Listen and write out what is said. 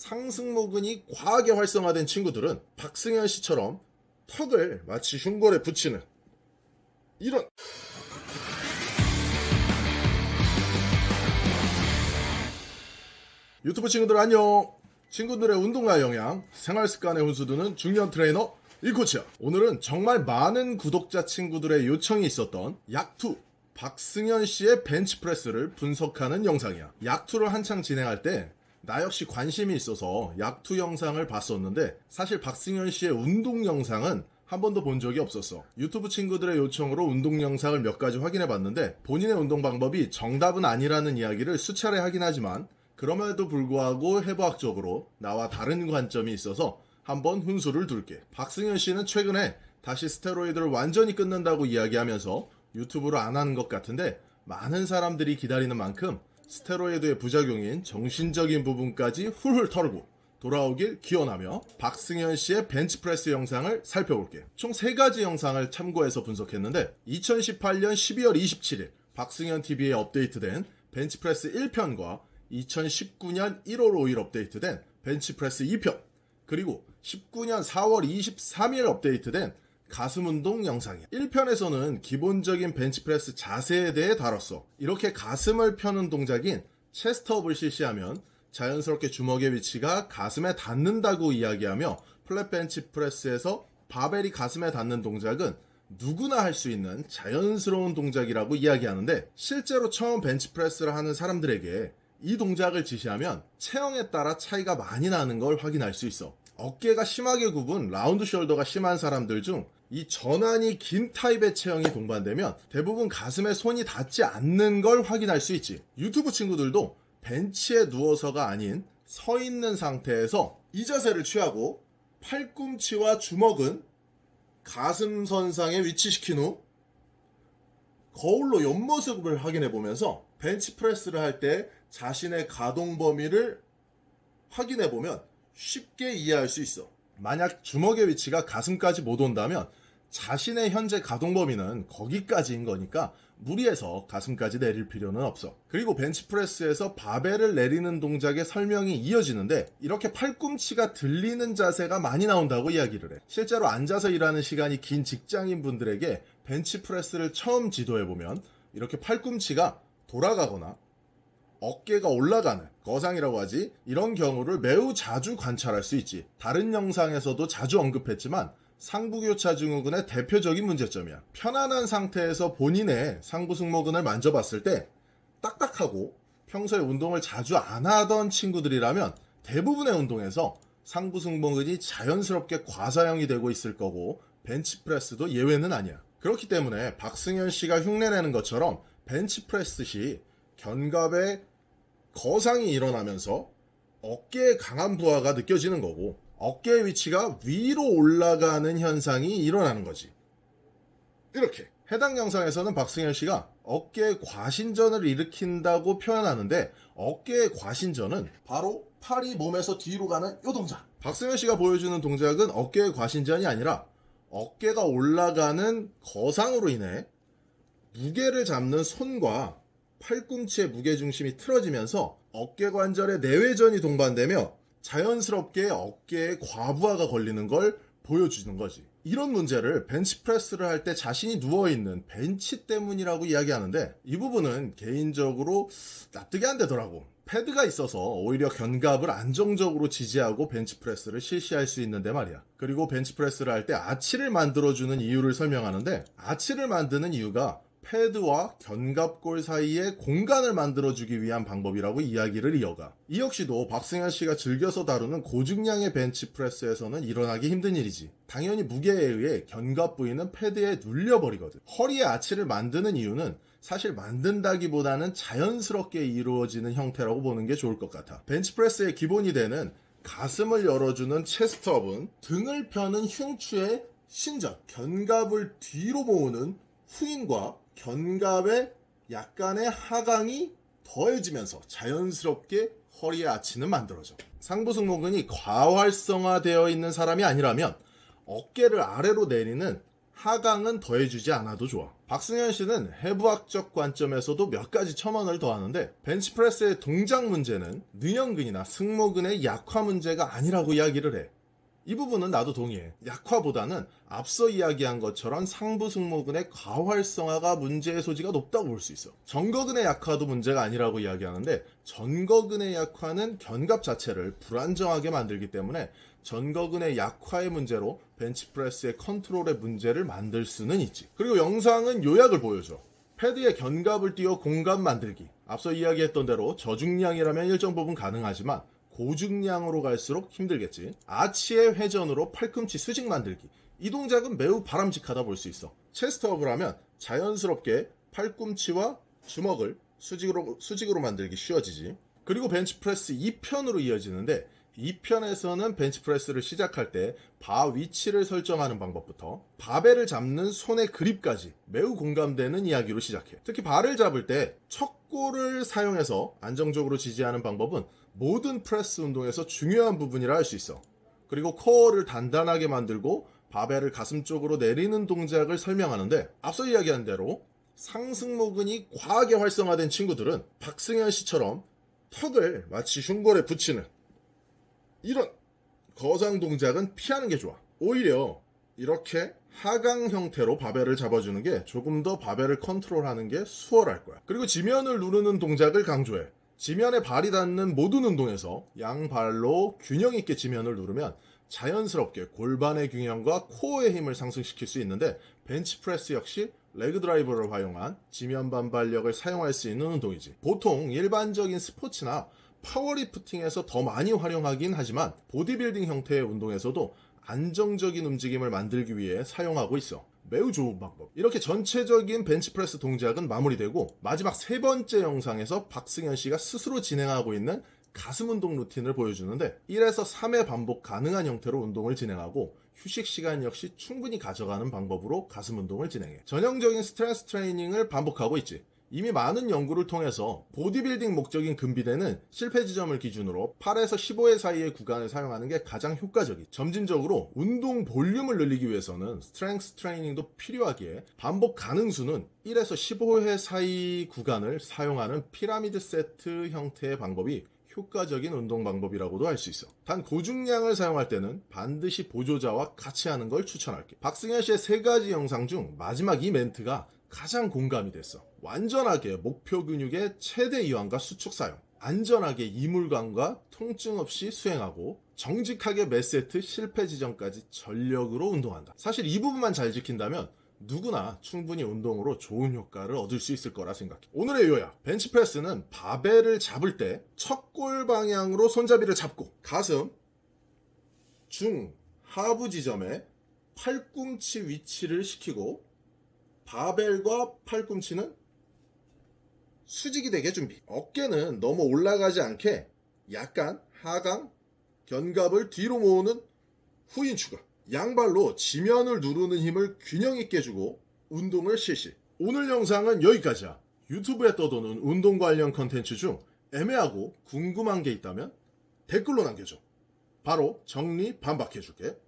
상승모근이 과하게 활성화된 친구들은 박승현 씨처럼 턱을 마치 흉골에 붙이는 이런 유튜브 친구들 안녕. 친구들의 운동과 영양 생활 습관에 훈수두는 중년 트레이너 일코치야. 오늘은 정말 많은 구독자 친구들의 요청이 있었던 약투 박승현 씨의 벤치프레스를 분석하는 영상이야. 약투를 한창 진행할 때 나 역시 관심이 있어서 약투 영상을 봤었는데 사실 박승현 씨의 운동 영상은 한 번도 본 적이 없었어. 유튜브 친구들의 요청으로 운동 영상을 몇 가지 확인해 봤는데 본인의 운동 방법이 정답은 아니라는 이야기를 수차례 하긴 하지만 그럼에도 불구하고 해부학적으로 나와 다른 관점이 있어서 한번 훈수를 둘게. 박승현 씨는 최근에 다시 스테로이드를 완전히 끊는다고 이야기하면서 유튜브를 안 하는 것 같은데 많은 사람들이 기다리는 만큼 스테로이드의 부작용인 정신적인 부분까지 훌훌 털고 돌아오길 기원하며 박승현 씨의 벤치프레스 영상을 살펴볼게. 총세 가지 영상을 참고해서 분석했는데 2018년 12월 27일 박승현 TV에 업데이트된 벤치프레스 1편과 2019년 1월 5일 업데이트된 벤치프레스 2편 그리고 19년 4월 23일 업데이트된 가슴 운동 영상이야. 1편에서는 기본적인 벤치프레스 자세에 대해 다뤘어. 이렇게 가슴을 펴는 동작인 체스트업을 실시하면 자연스럽게 주먹의 위치가 가슴에 닿는다고 이야기하며 플랫 벤치 프레스에서 바벨이 가슴에 닿는 동작은 누구나 할 수 있는 자연스러운 동작이라고 이야기하는데 실제로 처음 벤치프레스를 하는 사람들에게 이 동작을 지시하면 체형에 따라 차이가 많이 나는 걸 확인할 수 있어. 어깨가 심하게 굽은 라운드 숄더가 심한 사람들 중 이 전환이 긴 타입의 체형이 동반되면 대부분 가슴에 손이 닿지 않는 걸 확인할 수 있지. 유튜브 친구들도 벤치에 누워서가 아닌 서 있는 상태에서 이 자세를 취하고 팔꿈치와 주먹은 가슴선상에 위치시킨 후 거울로 옆모습을 확인해 보면서 벤치프레스를 할 때 자신의 가동 범위를 확인해 보면 쉽게 이해할 수 있어. 만약 주먹의 위치가 가슴까지 못 온다면 자신의 현재 가동 범위는 거기까지인 거니까 무리해서 가슴까지 내릴 필요는 없어. 그리고 벤치프레스에서 바벨을 내리는 동작의 설명이 이어지는데 이렇게 팔꿈치가 들리는 자세가 많이 나온다고 이야기를 해. 실제로 앉아서 일하는 시간이 긴 직장인 분들에게 벤치프레스를 처음 지도해 보면 이렇게 팔꿈치가 돌아가거나 어깨가 올라가는 거상이라고 하지 이런 경우를 매우 자주 관찰할 수 있지 다른 영상에서도 자주 언급했지만 상부교차 증후군의 대표적인 문제점이야. 편안한 상태에서 본인의 상부 승모근을 만져봤을 때 딱딱하고 평소에 운동을 자주 안 하던 친구들이라면 대부분의 운동에서 상부 승모근이 자연스럽게 과사형이 되고 있을 거고 벤치프레스도 예외는 아니야. 그렇기 때문에 박승현 씨가 흉내내는 것처럼 벤치프레스 시 견갑에 거상이 일어나면서 어깨에 강한 부하가 느껴지는 거고 어깨의 위치가 위로 올라가는 현상이 일어나는 거지. 이렇게 해당 영상에서는 박승현 씨가 어깨의 과신전을 일으킨다고 표현하는데 어깨의 과신전은 바로 팔이 몸에서 뒤로 가는 이 동작. 박승현 씨가 보여주는 동작은 어깨의 과신전이 아니라 어깨가 올라가는 거상으로 인해 무게를 잡는 손과 팔꿈치의 무게중심이 틀어지면서 어깨 관절의 내외전이 동반되며 자연스럽게 어깨에 과부하가 걸리는 걸 보여주는 거지. 이런 문제를 벤치프레스를 할 때 자신이 누워있는 벤치 때문이라고 이야기하는데 이 부분은 개인적으로 납득이 안 되더라고. 패드가 있어서 오히려 견갑을 안정적으로 지지하고 벤치프레스를 실시할 수 있는데 말이야. 그리고 벤치프레스를 할 때 아치를 만들어주는 이유를 설명하는데 아치를 만드는 이유가 패드와 견갑골 사이에 공간을 만들어주기 위한 방법이라고 이야기를 이어가. 이 역시도 박승현 씨가 즐겨서 다루는 고중량의 벤치프레스에서는 일어나기 힘든 일이지. 당연히 무게에 의해 견갑 부위는 패드에 눌려버리거든. 허리에 아치를 만드는 이유는 사실 만든다기보다는 자연스럽게 이루어지는 형태라고 보는 게 좋을 것 같아. 벤치프레스의 기본이 되는 가슴을 열어주는 체스트업은 등을 펴는 흉추의 신전, 견갑을 뒤로 모으는 후인과 견갑의 약간의 하강이 더해지면서 자연스럽게 허리의 아치는 만들어져. 상부승모근이 과활성화되어 있는 사람이 아니라면 어깨를 아래로 내리는 하강은 더해주지 않아도 좋아. 박승현 씨는 해부학적 관점에서도 몇 가지 첨언을 더하는데 벤치프레스의 동작 문제는 능형근이나 승모근의 약화 문제가 아니라고 이야기를 해. 이 부분은 나도 동의해. 약화보다는 앞서 이야기한 것처럼 상부 승모근의 과활성화가 문제의 소지가 높다고 볼 수 있어. 전거근의 약화도 문제가 아니라고 이야기하는데 전거근의 약화는 견갑 자체를 불안정하게 만들기 때문에 전거근의 약화의 문제로 벤치프레스의 컨트롤의 문제를 만들 수는 있지. 그리고 영상은 요약을 보여줘. 패드에 견갑을 띄워 공간 만들기. 앞서 이야기했던 대로 저중량이라면 일정 부분 가능하지만 고중량으로 갈수록 힘들겠지. 아치의 회전으로 팔꿈치 수직 만들기. 이 동작은 매우 바람직하다 볼 수 있어. 체스트업을 하면 자연스럽게 팔꿈치와 주먹을 수직으로, 수직으로 만들기 쉬워지지. 그리고 벤치프레스 2편으로 이어지는데 2편에서는 bench프레스를 시작할 때 바 위치를 설정하는 방법부터 바벨을 잡는 손의 그립까지 매우 공감되는 이야기로 시작해. 특히 바를 잡을 때 척골을 사용해서 안정적으로 지지하는 방법은 모든 프레스 운동에서 중요한 부분이라 할 수 있어. 그리고 코어를 단단하게 만들고 바벨을 가슴 쪽으로 내리는 동작을 설명하는데 앞서 이야기한 대로 상승모근이 과하게 활성화된 친구들은 박승현 씨처럼 턱을 마치 흉골에 붙이는 이런 거상 동작은 피하는 게 좋아. 오히려 이렇게 하강 형태로 바벨을 잡아주는 게 조금 더 바벨을 컨트롤하는 게 수월할 거야. 그리고 지면을 누르는 동작을 강조해. 지면에 발이 닿는 모든 운동에서 양발로 균형 있게 지면을 누르면 자연스럽게 골반의 균형과 코어의 힘을 상승시킬 수 있는데 벤치프레스 역시 레그 드라이버를 활용한 지면 반발력을 사용할 수 있는 운동이지. 보통 일반적인 스포츠나 파워리프팅에서 더 많이 활용하긴 하지만 보디빌딩 형태의 운동에서도 안정적인 움직임을 만들기 위해 사용하고 있어. 매우 좋은 방법. 이렇게 전체적인 벤치프레스 동작은 마무리되고 마지막 세 번째 영상에서 박승현 씨가 스스로 진행하고 있는 가슴 운동 루틴을 보여주는데 1에서 3회 반복 가능한 형태로 운동을 진행하고 휴식 시간 역시 충분히 가져가는 방법으로 가슴 운동을 진행해. 전형적인 스트렝스 트레이닝을 반복하고 있지. 이미 많은 연구를 통해서 보디빌딩 목적인 금비대는 실패 지점을 기준으로 8에서 15회 사이의 구간을 사용하는 게 가장 효과적이. 점진적으로 운동 볼륨을 늘리기 위해서는 스트렝스 트레이닝도 필요하기에 반복 가능 수는 1에서 15회 사이 구간을 사용하는 피라미드 세트 형태의 방법이 효과적인 운동 방법이라고도 할 수 있어. 단 고중량을 사용할 때는 반드시 보조자와 같이 하는 걸 추천할게. 박승현 씨의 세 가지 영상 중 마지막 이 멘트가 가장 공감이 됐어. 완전하게 목표 근육의 최대 이완과 수축 사용. 안전하게 이물감과 통증 없이 수행하고 정직하게 몇 세트 실패 지점까지 전력으로 운동한다. 사실 이 부분만 잘 지킨다면 누구나 충분히 운동으로 좋은 효과를 얻을 수 있을 거라 생각해. 오늘의 요약. 벤치프레스는 바벨을 잡을 때 척골 방향으로 손잡이를 잡고 가슴, 중, 하부 지점에 팔꿈치 위치를 시키고 바벨과 팔꿈치는 수직이 되게 준비. 어깨는 너무 올라가지 않게 약간 하강, 견갑을 뒤로 모으는 후인 추가. 양발로 지면을 누르는 힘을 균형 있게 주고 운동을 실시. 오늘 영상은 여기까지야. 유튜브에 떠도는 운동 관련 컨텐츠 중 애매하고 궁금한 게 있다면 댓글로 남겨줘. 바로 정리 반박해줄게.